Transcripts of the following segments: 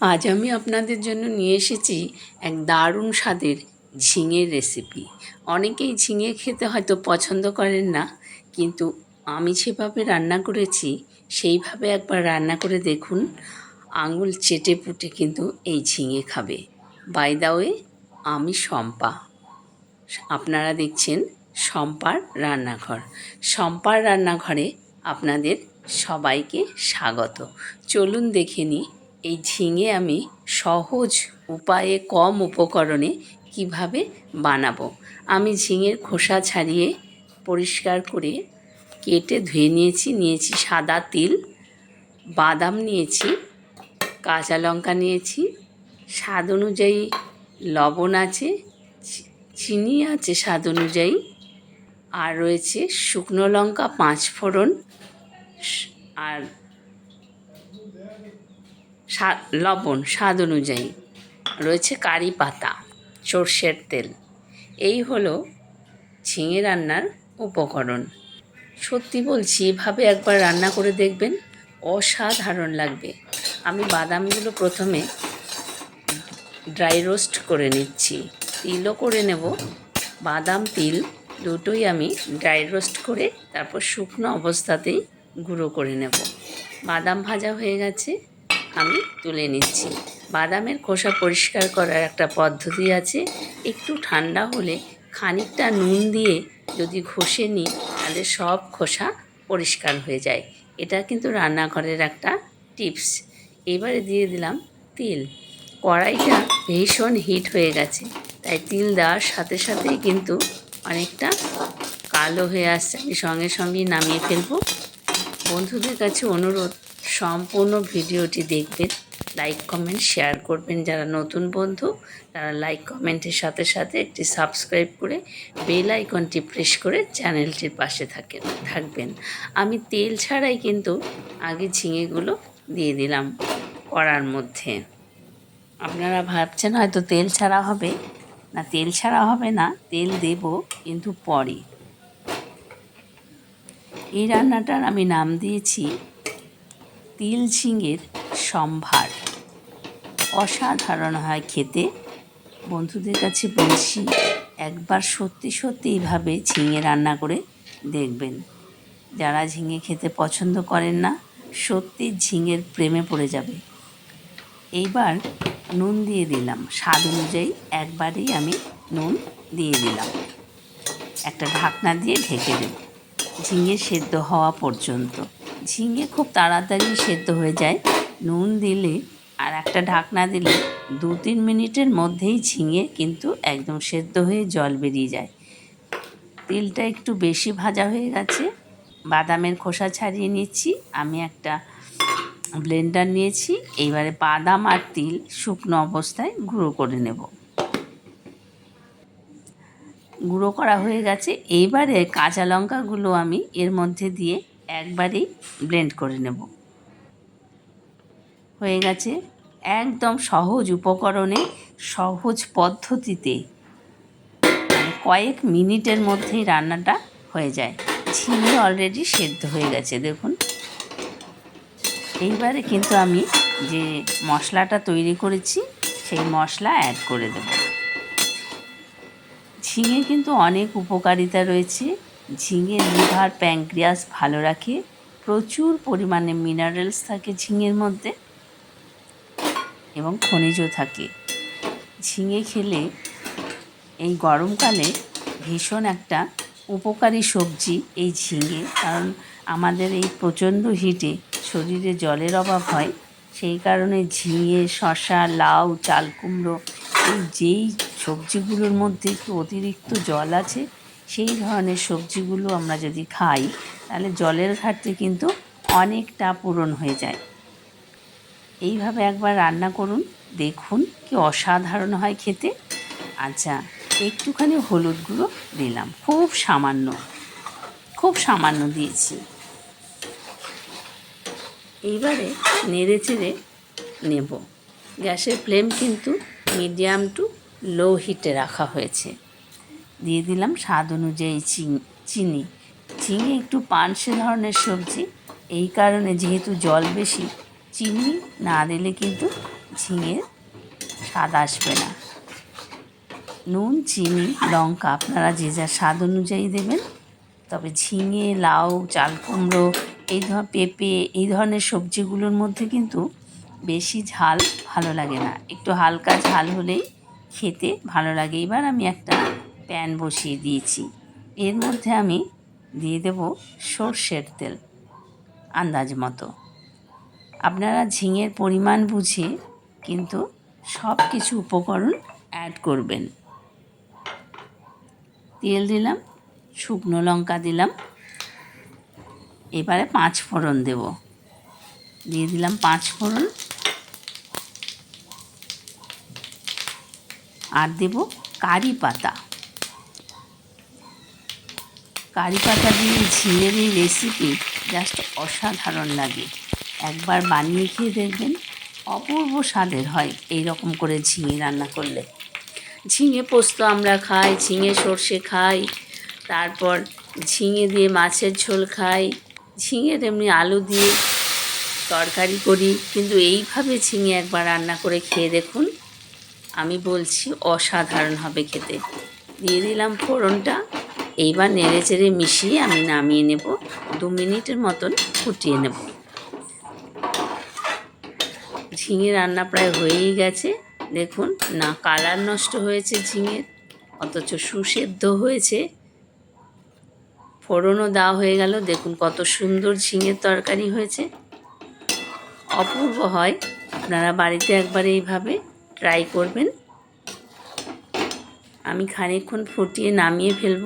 আজ আমি আপনাদের জন্য নিয়ে এসেছি এক দারুণ স্বাদের ঝিঙের রেসিপি অনেকেই ঝিঙে খেতে হয়তো পছন্দ করেন না, কিন্তু আমি যেভাবে রান্না করেছি, সেইভাবে একবার রান্না করে দেখুন, আঙুল চেটে পুটে কিন্তু এই ঝিঙে খাবে। বাই দা ওয়ে আমি শম্পা। আপনারা দেখছেন শম্পার রান্নাঘর। শম্পার রান্নাঘরে আপনাদের সবাইকে স্বাগত। চলুন দেখে নিই এই ঝিঙে আমি সহজ উপায়ে কম উপকরণে কীভাবে বানাবো? আমি ঝিঙের খোসা ছাড়িয়ে পরিষ্কার করে কেটে ধুয়ে নিয়েছি। নিয়েছি সাদা তিল, বাদাম নিয়েছি, কাঁচা লঙ্কা নিয়েছি। স্বাদ অনুযায়ী লবণ আছে চিনি আছে স্বাদ অনুযায়ী। আর রয়েছে শুকনো লঙ্কা পাঁচ ফোড়ন আর লবণ, স্বাদ অনুযায়ী। রয়েছে কারি পাতা, সর্ষের তেল। এই হলো ঝিঙে রান্নার উপকরণ। সত্যি বলছি, এভাবে একবার রান্না করে দেখবেন, অসাধারণ লাগবে। আমি বাদামগুলো প্রথমে ড্রাই রোস্ট করে নিচ্ছি। তিলও করে নেব। বাদাম, তিল দুটোই আমি ড্রাই রোস্ট করে তারপর শুকনো অবস্থাতেই গুঁড়ো করে নেব। বাদাম ভাজা হয়ে গেছে। আমি তুলে নিচ্ছি। বাদামের খোসা পরিষ্কার করার একটা পদ্ধতি আছে। একটু ঠান্ডা হলে খানিকটা নুন দিয়ে যদি ঘষে নিই, তাহলে সব খোসা পরিষ্কার হয়ে যায়। এটা কিন্তু রান্নাঘরের একটা টিপস। এবারে দিয়ে দিলাম তিল। কড়াইটা ভীষণ হিট হয়ে গেছে। তাই তিল দেওয়ার সাথে সাথেই কিন্তু অনেকটা কালো হয়ে আসছে। আমি সঙ্গে সঙ্গেই নামিয়ে ফেলব। বন্ধুদের কাছে অনুরোধ সম্পূর্ণ ভিডিওটি দেখবেন লাইক কমেন্ট শেয়ার করবেন যারা নতুন বন্ধু, তারা লাইক কমেন্টের সাথে সাথে একটি সাবস্ক্রাইব করে বেল আইকনটি প্রেস করে চ্যানেলটির পাশে থাকেন, থাকবেন। আমি তেল ছাড়াই কিন্তু আগে ঝিঙেগুলো দিয়ে দিলাম কড়ার মধ্যে। আপনারা ভাবছেন হয়তো তেল ছাড়া হবে? না, তেল ছাড়া হবে না, তেল দেব কিন্তু পরে। এই রান্নাটার আমি নাম দিয়েছি তিল ঝিঙের সম্ভার। অসাধারণ হয় খেতে। বন্ধুদের কাছে বলছি, একবার সত্যি সত্যি এইভাবে ঝিঙে রান্না করে দেখবেন। যারা ঝিঙে খেতে পছন্দ করেন না, সত্যি ঝিঙের প্রেমে পড়ে যাবে। এইবার নুন দিয়ে দিলাম। স্বাদ অনুযায়ী একবারেই আমি নুন দিয়ে দিলাম। একটা ঢাকনা দিয়ে ঢেকে দেব। ঝিঙে সেদ্ধ হওয়া পর্যন্ত। ঝিঙে খুব তাড়াতাড়ি সেদ্ধ হয়ে যায়। নুন দিলে আর একটা ঢাকনা দিলে দু তিন মিনিটের মধ্যেই ঝিঙে কিন্তু একদম সেদ্ধ হয়ে জল বেরিয়ে যায়। তেলটা একটু বেশি ভাজা হয়ে গেছে। বাদামের খোসা ছাড়িয়ে নিচ্ছি। আমি একটা ব্লেন্ডার নিয়েছি। এইবারে বাদাম আর তিল শুকনো অবস্থায় গুঁড়ো করে নেব। গুঁড়ো করা হয়ে গেছে। এইবারে কাঁচা লঙ্কাগুলো আমি এর মধ্যে দিয়ে একবারেই ব্লেন্ড করে নেব। হয়ে গেছে একদম সহজ উপকরণে, সহজ পদ্ধতিতে। মানে কয়েক মিনিটের মধ্যেই রান্নাটা হয়ে যায়। ঝিঙে অলরেডি সেদ্ধ হয়ে গেছে, দেখুন। এইবারে কিন্তু আমি যে মশলাটা তৈরি করেছি, সেই মশলা অ্যাড করে দেব। ঝিঙে কিন্তু অনেক উপকারিতা রয়েছে। ঝিঙে লিভার প্যাঙ্ক্রিয়াস ভালো রাখে, প্রচুর পরিমাণে মিনারেলস থাকে ঝিঙের মধ্যে এবং খনিজও থাকে। ঝিঙে খেলে এই গরমকালে ভীষণ একটা উপকারী সবজি এই ঝিঙে, কারণ আমাদের এই প্রচণ্ড হিটে শরীরে জলের অভাব হয়, সেই কারণে ঝিঙে শশা লাউ, চাল কুমড়ো এই যেই সবজিগুলোর মধ্যে একটু অতিরিক্ত জল আছে সেই ধরনের সবজিগুলো আমরা যদি খাই, তাহলে জলের ঘাটতি কিন্তু অনেকটা পূরণ হয়ে যায়। এইভাবে একবার রান্না করুন, দেখুন কি অসাধারণ হয় খেতে। আচ্ছা একটুখানি হলুদ গুঁড়ো দিলাম, খুব সামান্য খুব সামান্য দিয়েছি। এইবারে নেড়ে চেড়ে নেব। গ্যাসের ফ্লেম কিন্তু মিডিয়াম টু লো হিটে রাখা হয়েছে। দিয়ে দিলাম স্বাদ অনুযায়ী চিনি। চিনি একটু পানসে ধরনের সবজি, এই কারণে যেহেতু জল বেশি, চিনি না দিলে কিন্তু ঝিঙের স্বাদ আসবে না। নুন, চিনি, লঙ্কা আপনারা যে যার স্বাদ অনুযায়ী দেবেন, তবে ঝিঙে, লাউ, চাল কুমড়ো, এই ধর, পেঁপে, এই ধরনের সবজিগুলোর মধ্যে কিন্তু বেশি ঝাল ভালো লাগে না। একটু হালকা ঝাল হলেই খেতে ভালো লাগে। এবার আমি একটা প্যান বসিয়ে দিয়েছি। এর মধ্যে আমি দিয়ে দেব সর্ষের তেল আন্দাজ মতো। আপনারা ঝিঙের পরিমাণ বুঝে কিন্তু সব কিছু উপকরণ অ্যাড করবেন। তেল দিলাম, শুকনো লঙ্কা দিলাম। এবারে পাঁচ ফোড়ন দেব। দিয়ে দিলাম পাঁচ ফোড়ন। আর দেব কারি পাতা। কারি পাতা দিয়ে ঝিঙের এই রেসিপি জাস্ট অসাধারণ লাগে। একবার বানিয়ে খেয়ে দেখবেন অপূর্ব স্বাদের হয় এই রকম করে ঝিঙে রান্না করলে। ঝিঙে পোস্ত আমরা খাই, ঝিঙে সর্ষে খাই, তারপর ঝিঙে দিয়ে মাছের ঝোল খাই ঝিঙের এমনি আলু দিয়ে তরকারি করি, কিন্তু এইভাবে ঝিঙে একবার রান্না করে খেয়ে দেখুন, আমি বলছি অসাধারণ হবে খেতে। দিয়ে দিলাম ফোড়নটা। এইবার নেড়ে চেড়ে মিশিয়ে আমি নামিয়ে নেব, দু মিনিটের মতন ফুটিয়ে নেব। ঝিঙে রান্না প্রায় হয়েই গেছে। দেখুন না কালার নষ্ট হয়েছে ঝিঙের, অথচ সুসেদ্ধ হয়েছে। ফোড়নও দেওয়া হয়ে গেল। দেখুন কত সুন্দর ঝিঙের তরকারি হয়েছে। অপূর্ব হয়। আপনারা বাড়িতে একবার এইভাবে ট্রাই করবেন। আমি খানিকক্ষণ ফুটিয়ে নামিয়ে ফেলব।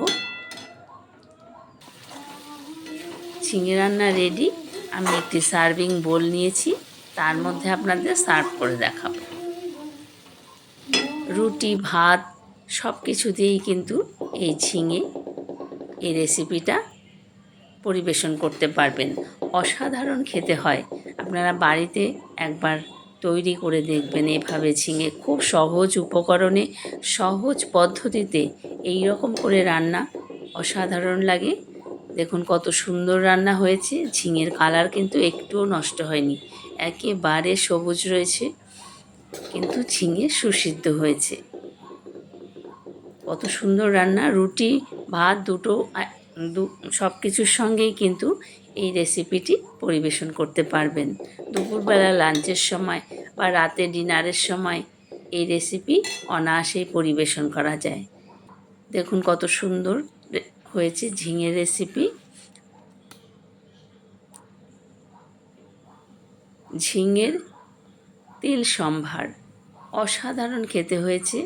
ঝিঙে রান্না রেডি আমি একটি সার্ভিং বোল নিয়েছি। তার মধ্যে আপনাদের সার্ভ করে দেখাবো। রুটি, ভাত সব কিছু দিয়েই কিন্তু এই ঝিঙে এই রেসিপিটা পরিবেশন করতে পারবেন। অসাধারণ খেতে হয়। আপনারা বাড়িতে একবার তৈরি করে দেখবেন এভাবে ঝিঙে। খুব সহজ উপকরণে, সহজ পদ্ধতিতে এই রকম করে রান্না অসাধারণ লাগে। দেখুন কত সুন্দর রান্না হয়েছে। ঝিঙের কালার কিন্তু একটুও নষ্ট হয়নি। একেবারে সবুজ রয়েছে। কিন্তু ঝিঙে সুসিদ্ধ হয়েছে। কত সুন্দর রান্না। রুটি, ভাত দুটো দু সব কিছুর সঙ্গেই কিন্তু এই রেসিপিটি পরিবেশন করতে পারবেন। দুপুরবেলা লাঞ্চের সময় বা রাতে ডিনারের সময় এই রেসিপি অনায়াসেই পরিবেশন করা যায়। দেখুন কত সুন্দর হয়েছে ঝিঙের রেসিপি ঝিঙের তেল সম্ভার অসাধারণ খেতে হয়েছে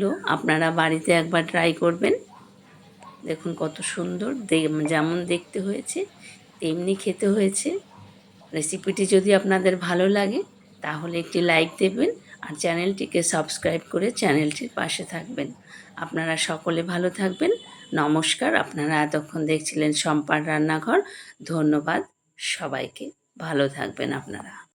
লো, আপনারা বাড়িতে একবার ট্রাই করবেন। দেখুন কত সুন্দর যেমন দেখতে হয়েছে, তেমনি খেতে হয়েছে। রেসিপিটি যদি আপনাদের ভালো লাগে, তাহলে একটি লাইক দেবেন আর চ্যানেলটিকে সাবস্ক্রাইব করে চ্যানেলটির পাশে থাকবেন। আপনারা সকলে ভালো থাকবেন। নমস্কার। আপনারা এতক্ষণ দেখছিলেন সম্পার রান্নাঘর। ধন্যবাদ সবাইকে। ভালো থাকবেন আপনারা।